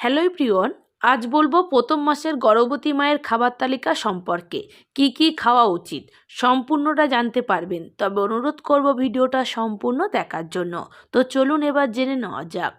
Hello প্রিয়ন আজ বলব প্রথম মাসের গর্ভবতী মায়ের খাবার তালিকা সম্পর্কে। কি কি খাওয়া উচিত? সম্পূর্ণটা জানতে পারবেন, তবে অনুরোধ করব ভিডিওটা সম্পূর্ণ দেখার জন্য। তো চলুন এবার জেনে নেওয়া যাক।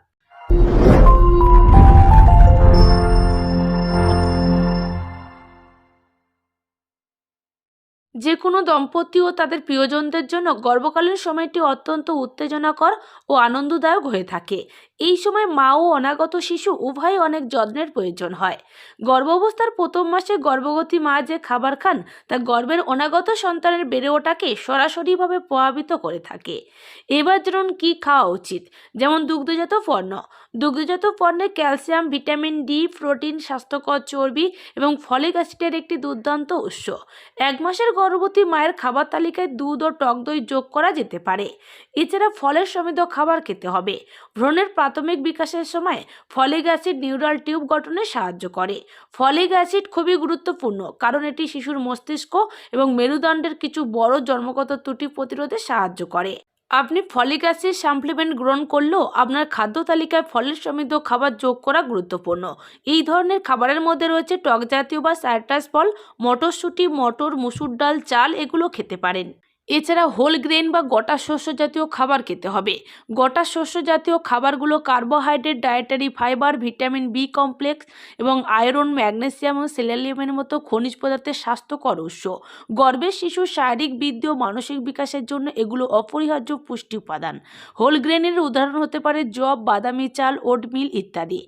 যে কোনো দম্পতি ও তাদের প্রিয়জনদের জন্য গর্ভকালীন সময়টি অত্যন্ত উত্তেজনাকর ও আনন্দদায়ক হয়ে থাকে। এই সময় মা ও অনাগত শিশু উভয়ই অনেক যত্নের প্রয়োজন হয়। গর্ভাবস্থার প্রথম মাসে গর্ভবতী মা যে খাবার খান, তা গর্ভের অনাগত সন্তানের বেড়ে ওঠাকে সরাসরিভাবে প্রভাবিত করে থাকে। এবার ধরুন কী খাওয়া উচিত? যেমন দুগ্ধজাত পণ্য। দুগ্ধজাত পণ্যে ক্যালসিয়াম, ভিটামিন ডি, প্রোটিন, স্বাস্থ্যকর চর্বি এবং ফলিক অ্যাসিডের একটি দুর্দান্ত উৎস। এক মাসের গর্ভবতী মায়ের খাবার তালিকায় দুধ ও টক দই যোগ করা যেতে পারে। এছাড়া ফলের সমৃদ্ধ খাবার খেতে হবে। ভ্রণের প্রাথমিক বিকাশের সময় ফলিক অ্যাসিড নিউরাল টিউব গঠনে সাহায্য করে। ফলিক অ্যাসিড খুবই গুরুত্বপূর্ণ, কারণ এটি শিশুর মস্তিষ্ক এবং মেরুদণ্ডের কিছু বড় জন্মগত ত্রুটি প্রতিরোধে সাহায্য করে। আপনি ফলিক অ্যাসিড সাপ্লিমেন্ট গ্রহণ করলেও আপনার খাদ্য তালিকায় ফলের সমৃদ্ধ খাবার যোগ করা গুরুত্বপূর্ণ। এই ধরনের খাবারের মধ্যে রয়েছে টক জাতীয় বা সাইট্রাস ফল, মটরশুঁটি, মটর, মুসুর ডাল, চাল, এগুলো খেতে পারেন। এছাড়া হোল গ্রেন বা গোটা শস্য জাতীয় খাবার খেতে হবে। গোটা শস্য জাতীয় খাবারগুলো carbohydrate dietary fibre vitamin B complex এবং আয়রন ম্যাগনেসিয়াম ও সেলেনিয়ামের মতো খনিজ পদার্থের স্বাস্থ্যকর উৎস। গর্ভের শিশুর শারীরিক বৃদ্ধি ও মানসিক বিকাশের জন্য এগুলো অপরিহার্য পুষ্টি উপাদান। হোল গ্রেনের উদাহরণ হতে পারে জব বাদামি চাল ওটমিল ইত্যাদি।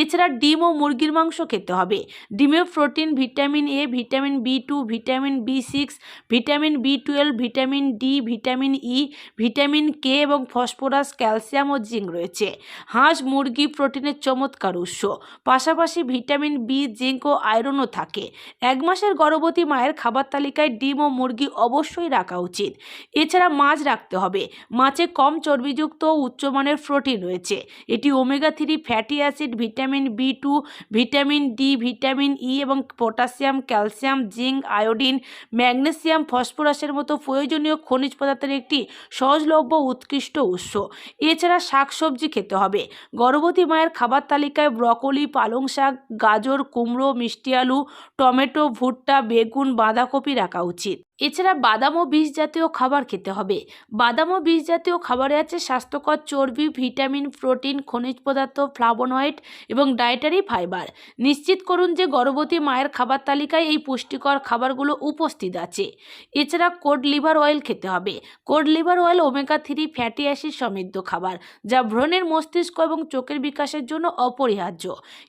এছাড়া ডিম ও মুরগির মাংস খেতে হবে। ডিমে protein vitamin A vitamin B two vitamin B six vitamin B twelve vitamin D, vitamin E, vitamin K এবং ফসফরাস, ক্যালসিয়াম ও জিঙ্ক রয়েছে। হাঁস, মুরগি, প্রোটিনের চমৎকার উৎস। পাশাপাশি ভিটামিন বি, জিঙ্ক ও আয়রনও থাকে। এক মাসের গর্ভবতী মায়ের খাবার তালিকায় ডিম ও মুরগি অবশ্যই রাখা উচিত। এছাড়া মাছ রাখতে হবে। মাছে কম চর্বিযুক্ত উচ্চমানের প্রোটিন রয়েছে। এটি omega three fatty acid, vitamin B two, vitamin D, vitamin E এবং potassium, calcium, zinc, iodine, magnesium, ফসফরাসের মতো প্রয়োজনীয় খনিজ পদার্থের একটি সহজলভ্য উৎকৃষ্ট উৎস। এছাড়া শাকসবজি খেতে হবে। গর্ভবতী মায়ের খাবার তালিকায় ব্রকলি, পালং শাক, গাজর, কুমড়ো, মিষ্টি আলু, টমেটো, ভুট্টা, বেগুন, বাঁধাকপি রাখা উচিত। এছাড়া বাদাম ও বীজ জাতীয় খাবার খেতে হবে। বাদাম ও বীজ জাতীয় খাবারে আছে স্বাস্থ্যকর চর্বি, ভিটামিন, প্রোটিন, খনিজ পদার্থ, ফ্লাভোনয়েড এবং ডায়েটারি ফাইবার। নিশ্চিত করুন যে গর্ভবতী মায়ের খাবার তালিকায় এই পুষ্টিকর খাবারগুলো উপস্থিত আছে। এছাড়া কোড লিভার অয়েল খেতে হবে। Cod liver oil omega three fatty acid সমৃদ্ধ খাবার, যা ভ্রণের মস্তিষ্ক এবং চোখের বিকাশের জন্য অপরিহার্য।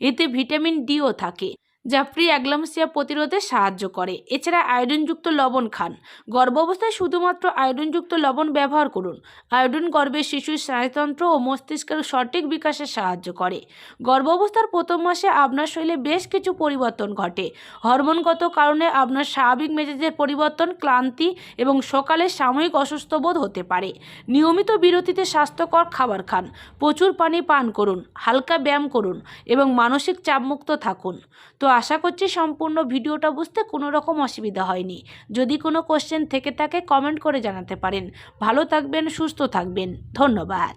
এতে ভিটামিন ডিও থাকে। যা প্রি অ্যাগ্লামসিয়া প্রতিরোধে সাহায্য করে। এছাড়া আয়োডিনযুক্ত লবণ খান। গর্ভাবস্থায় শুধুমাত্র আয়োডিনযুক্ত লবণ ব্যবহার করুন। আয়োডিন গর্ভের শিশুর স্নায়ুতন্ত্র ও মস্তিষ্কের সঠিক বিকাশে সাহায্য করে। গর্ভাবস্থার প্রথম মাসে আপনার শরীরে বেশ কিছু পরিবর্তন ঘটে। হরমোনগত কারণে আপনার স্বাভাবিক মেজাজের পরিবর্তন, ক্লান্তি এবং সকালে সাময়িক অসুস্থ বোধ হতে পারে। নিয়মিত বিরতিতে স্বাস্থ্যকর খাবার খান। প্রচুর পানি পান করুন। হালকা ব্যায়াম করুন এবং মানসিক চাপমুক্ত থাকুন। তো আশা করছি সম্পূর্ণ ভিডিওটা বুঝতে কোনো রকম অসুবিধা হয়নি। যদি কোনো কোশ্চেন থেকে থাকে কমেন্ট করে জানাতে পারেন। ভালো থাকবেন, সুস্থ থাকবেন। ধন্যবাদ।